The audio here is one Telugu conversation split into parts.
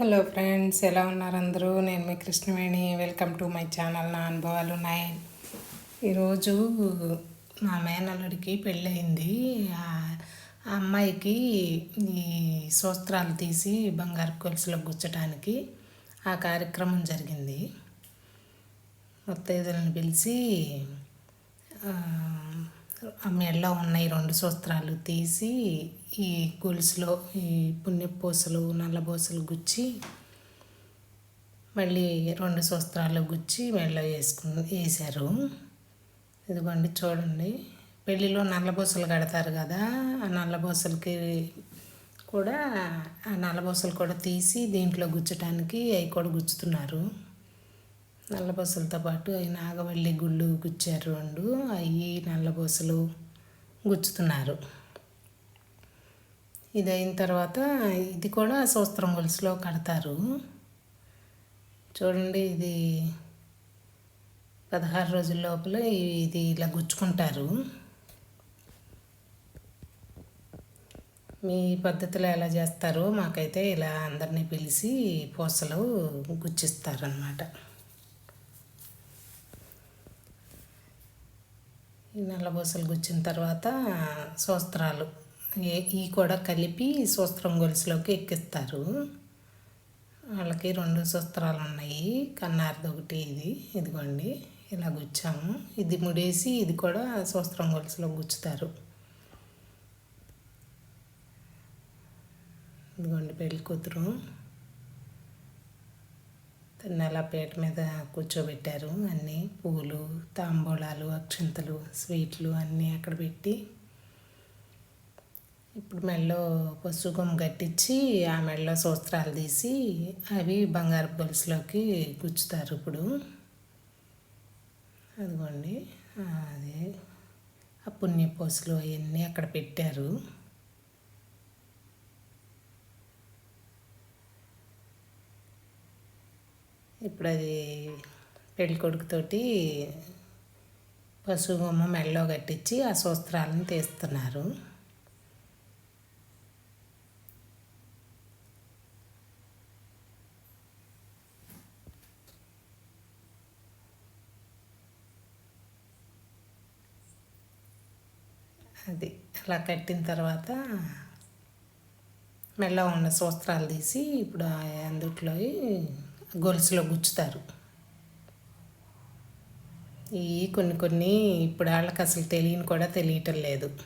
హలో ఫ్రెండ్స్ ఎలా ఉన్నారు అందరూ? నేను మీ Krishnaveni. Welcome to my channel నా అనుభవాలు ఉన్నాయి. ఈరోజు మా మేనల్లుడికి పెళ్ళయింది. ఆ అమ్మాయికి ఈ సూస్త్రాలు తీసి బంగారు కొలుసులో గుచ్చటానికి ఆ కార్యక్రమం జరిగింది. ముత్తైదులను పిలిచి ఆ, మెడలో ఉన్నాయి రెండు సూత్రాలు. తీసి ఈ గొలుసులో ఈ పుణ్యపూసలు నల్లబూసలు గుచ్చి మళ్ళీ రెండు సూత్రాలు గుచ్చి మెడలో వేసుకు వేశారు. ఇదిగోండి చూడండి. పెళ్ళిలో నల్లబూసలు కడతారు కదా ఆ నల్లబూసలకి కూడా ఆ నల్లబూసలు కూడా తీసి దీంట్లో గుచ్చటానికి అవి కూడా గుచ్చుతున్నారు. నల్లబొసలతో పాటు అవి నాగవల్లి గుళ్ళు గుచ్చారు రెండు అవి నల్లబొసలు గుచ్చుతున్నారు. ఇది అయిన తర్వాత ఇది కూడా సూస్త్రం గొలుసులో కడతారు. చూడండి ఇది పదహారు రోజుల లోపల ఇది ఇలా గుచ్చుకుంటారు. మీ పద్ధతిలో ఎలా చేస్తారో మాకైతే ఇలా అందరినీ పిలిచి పూసలు గుచ్చిస్తారనమాట నల్లబూసలు గుచ్చిన తర్వాత సూస్త్రాలు. ఈ కూడా కలిపి సూస్త్రం గొలుసులోకి ఎక్కిస్తారు. వాళ్ళకి రెండు సూస్త్రాలు ఉన్నాయి. కన్నారిది ఒకటి ఇది ఇదిగోండి ఇలా గుచ్చాము. ఇది ముడేసి ఇది కూడా సూస్త్రం గొలుసులో గుచ్చుతారు. ఇదిగోండి పెళ్ళి కూతురు. తను పీట మీద కూర్చోబెట్టారు. అన్నీ పూలు తాంబూలాలు అక్షింతలు స్వీట్లు అన్నీ అక్కడ పెట్టి ఇప్పుడు మెడలో పసుగం కట్టించి ఆ మెడలో సూస్త్రాలు తీసి అవి బంగారు గొలుసులోకి గుచ్చుతారు ఇప్పుడు. అదిగోండి. అదే ఆ పుణ్యపోసులు అవన్నీ అక్కడ పెట్టారు. ఇప్పుడు అది పెళ్ళి కొడుకుతోటి పసుగుమ్మ మెడలో కట్టించి ఆ సూస్త్రాలను తీస్తున్నారు. అది అలా కట్టిన తర్వాత మెల్ల ఉన్న సూస్త్రాలు తీసి ఇప్పుడు అందుట్లో గొలుసులో గుచ్చుతారు. ఈ కొన్ని కొన్ని ఇప్పుడు వాళ్ళకి అసలు తెలియని కూడా తెలియటం లేదు.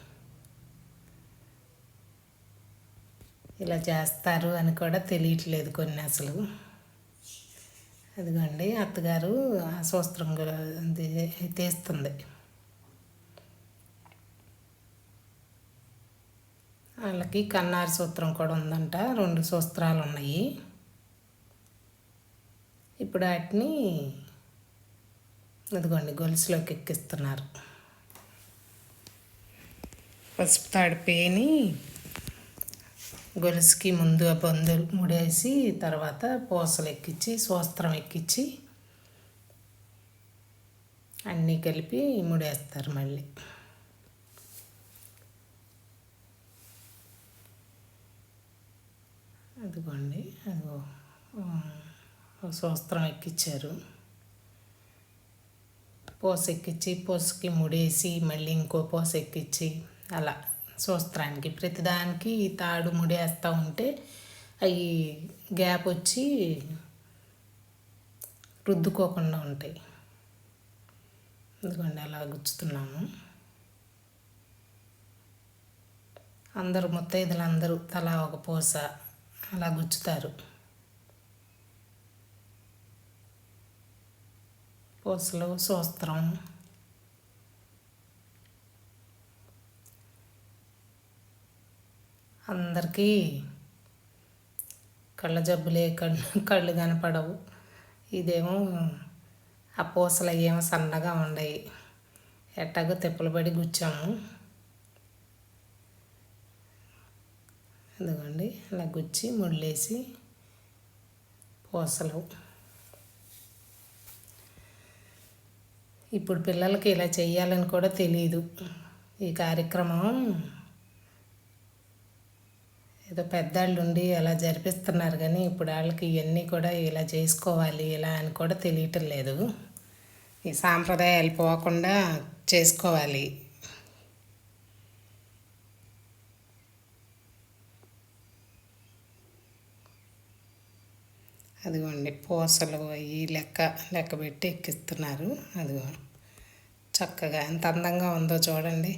ఇలా చేస్తారు అని కూడా తెలియట్లేదు కొన్ని అసలు. అదిగోండి అత్తగారు ఆ సూస్త్రం తీస్తుంది. వాళ్ళకి కన్నారి సూత్రం కూడా ఉందంట రెండు సూత్రాలు ఉన్నాయి ఇప్పుడు వాటిని అదిగోండి గొలుసులోకి ఎక్కిస్తున్నారు. పసుపు తాడిపోయి పేని గొలుసుకి ముందు ఆ ముడేసి తర్వాత పూసలు ఎక్కించి సూస్త్రం ఎక్కించి అన్నీ కలిపి ముడేస్తారు మళ్ళీ అదిగోండి అదిగో ఆ, సూస్త్రం ఎక్కించారు పోస ఎక్కించి పోసకి ముడేసి మళ్ళీ ఇంకో పోస ఎక్కించి అలా సూస్త్రానికి ప్రతిదానికి ఈ తాడు ముడేస్తూ ఉంటే అవి గ్యాప్ వచ్చి రుద్దుకోకుండా ఉంటాయి. ఎందుకంటే అలా గుచ్చుతున్నాము. అందరూ ముత్తైదులు అందరూ తలా ఒక పూస అలా గుచ్చుతారు. పూసలు సూస్త్రం అందరికీ కళ్ళ జబ్బులే కళ్ళు కళ్ళు కనపడవు. ఇదేమో ఆ పూసలు ఏమో సన్నగా ఉండయి. ఎట్టాగో తిప్పలు పడి గుచ్చాము. ఇదిగోండి అలా గుచ్చి ముళ్ళేసి పూసలు. ఇప్పుడు పిల్లలకి ఇలా చేయాలని కూడా తెలియదు ఈ కార్యక్రమం ఏదో పెద్దవాళ్ళు ఉండి అలా జరిపిస్తున్నారు కానీ ఇప్పుడు వాళ్ళకి ఇవన్నీ కూడా ఇలా చేసుకోవాలి ఇలా అని కూడా తెలియటం లేదు. ఈ సాంప్రదాయాలు పోకుండా చేసుకోవాలి. అదిగోండి పూసలు అవి లెక్క లెక్క పెట్టి ఎక్కిస్తున్నారు. అదిగో చక్కగా ఎంత అందంగా ఉందో చూడండి.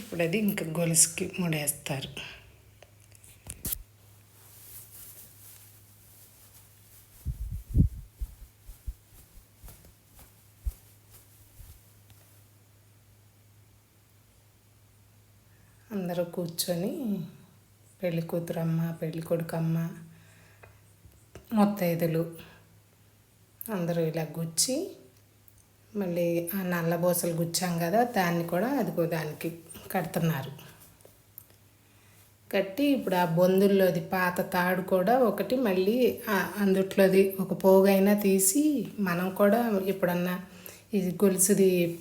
ఇప్పుడు అది ఇంకా గొలుసుకి ముడేస్తారు. అందరూ కూర్చొని పెళ్ళి కూతురమ్మ పెళ్ళి కొడుకమ్మ మొత్తైదులు అందరూ ఇలా గుచ్చి మళ్ళీ ఆ నల్ల బోసలు గుచ్చాం కదా దాన్ని కూడా అదిగో దానికి కడుతున్నారు. కట్టి ఇప్పుడు ఆ బొందుల్లోది పాత తాడు కూడా ఒకటి మళ్ళీ అందుట్లోది ఒక పోగైనా తీసి మనం కూడా ఎప్పుడన్నా ఇది గొలుసుది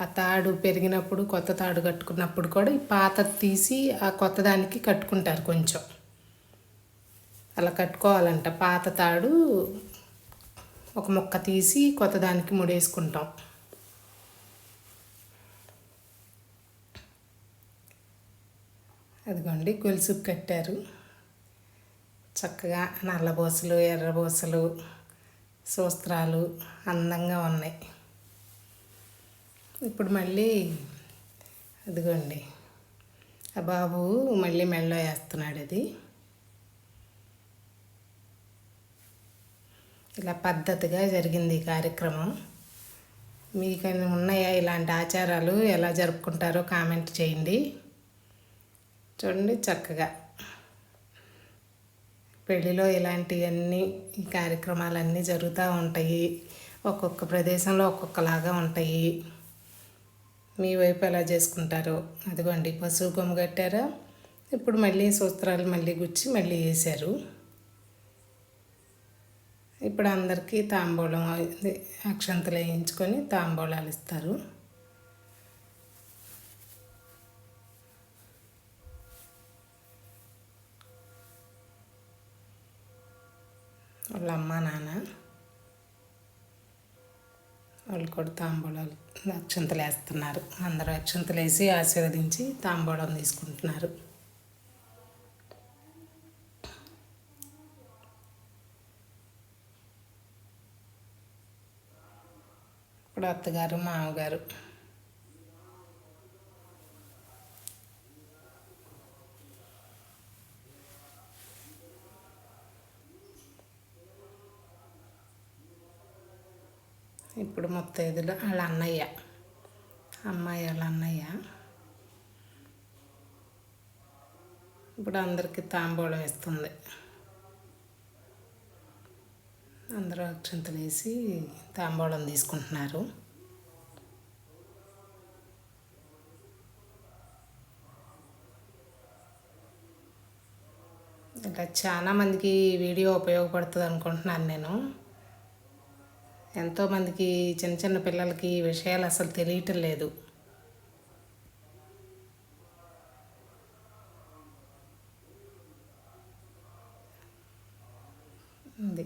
ఆ తాడు పెరిగినప్పుడు కొత్త తాడు కట్టుకున్నప్పుడు కూడా ఈ పాత తీసి ఆ కొత్త దానికి కట్టుకుంటారు కొంచెం. అలా కట్టుకోవాలంట. పాత తాడు ఒక ముక్క తీసి కొత్త దానికి ముడేసుకుంటాం. అదిగోండి గొలుసు కట్టారు. చక్కగా నల్లబోసలు ఎర్రబోసలు సూస్త్రాలు అందంగా ఉన్నాయి. ఇప్పుడు మళ్ళీ అదిగోండి. ఆ బాబు మళ్ళీ మెళ్ళో వేస్తున్నాడు అది. ఇలా పద్ధతిగా జరిగింది ఈ కార్యక్రమం. మీకు ఉన్నాయా ఇలాంటి ఆచారాలు? ఎలా జరుపుకుంటారో కామెంట్ చేయండి. చూడండి చక్కగా. పెళ్ళిలో ఇలాంటివన్నీ ఈ కార్యక్రమాలన్నీ జరుగుతూ ఉంటాయి. ఒక్కొక్క ప్రదేశంలో ఒక్కొక్కలాగా ఉంటాయి. మీ వైపు ఎలా చేసుకుంటారో. అదిగోండి పశువు కొమ్ము కట్టారా? ఇప్పుడు మళ్ళీ సూత్రాలు మళ్ళీ గుచ్చి మళ్ళీ వేశారు. ఇప్పుడు అందరికీ తాంబూలం అక్షంతలు వేయించుకొని తాంబూలాలు ఇస్తారు. వాళ్ళ అమ్మ నాన్న. వాళ్ళు కూడా తాంబూలాలు అక్షంతలు వేస్తున్నారు. అందరూ అక్షంతలు వేసి ఆశీర్వదించి తాంబూలం తీసుకుంటున్నారు. ఇప్పుడు అత్తగారు మామగారు ఇప్పుడు ముత్తైదులు వాళ్ళ అన్నయ్య అమ్మాయి వాళ్ళ అన్నయ్య. ఇప్పుడు అందరికీ తాంబూలం ఇస్తుంది అందరూ అక్షంతలు వేసి తాంబూలం తీసుకుంటున్నారు. ఇలా చాలామందికి వీడియో ఉపయోగపడుతుంది అనుకుంటున్నాను నేను. ఎంతోమందికి చిన్న చిన్న పిల్లలకి ఈ విషయాలు అసలు తెలియటం లేదు. ఉంది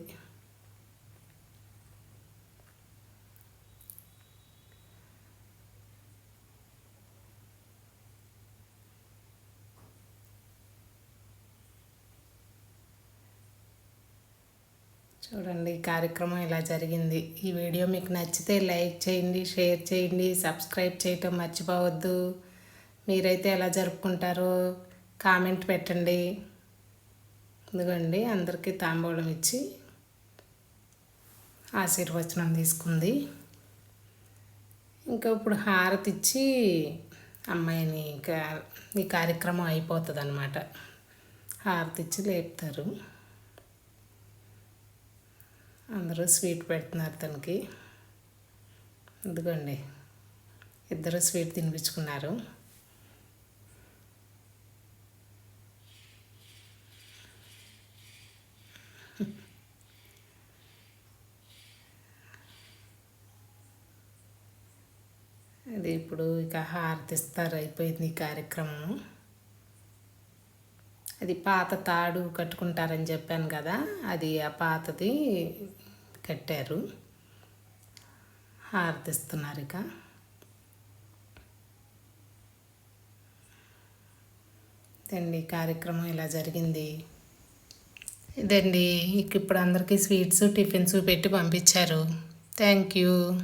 చూడండి ఈ కార్యక్రమం ఇలా జరిగింది. ఈ వీడియో మీకు నచ్చితే లైక్ చేయండి షేర్ చేయండి సబ్స్క్రైబ్ చేయటం మర్చిపోవద్దు. మీరైతే ఎలా జరుపుకుంటారో కామెంట్ పెట్టండి. ఎందుకండి అందరికీ తాంబూలం ఇచ్చి ఆశీర్వచనం తీసుకుంది. ఇంకా ఇప్పుడు హారతి ఇచ్చి అమ్మాయిని ఇంకా ఈ కార్యక్రమం అయిపోతుంది అనమాట హారతి ఇచ్చి లేపుతారు. అందరూ స్వీట్ పెడుతున్నారు తనకి. ఎందుకండి? ఇద్దరు స్వీట్ తినిపించుకున్నారు. అది ఇప్పుడు ఇక హారతిస్తారు అయిపోయింది ఈ కార్యక్రమం. అది పాత తాడు కట్టుకుంటారని చెప్పాను కదా అది ఆ పాతది కట్టారు. హారతిస్తున్నారు ఇక. ఇదండి కార్యక్రమం ఇలా జరిగింది. ఇదండి ఇక ఇప్పుడు అందరికీ స్వీట్స్ టిఫిన్స్ పెట్టి పంపించారు. Thank you.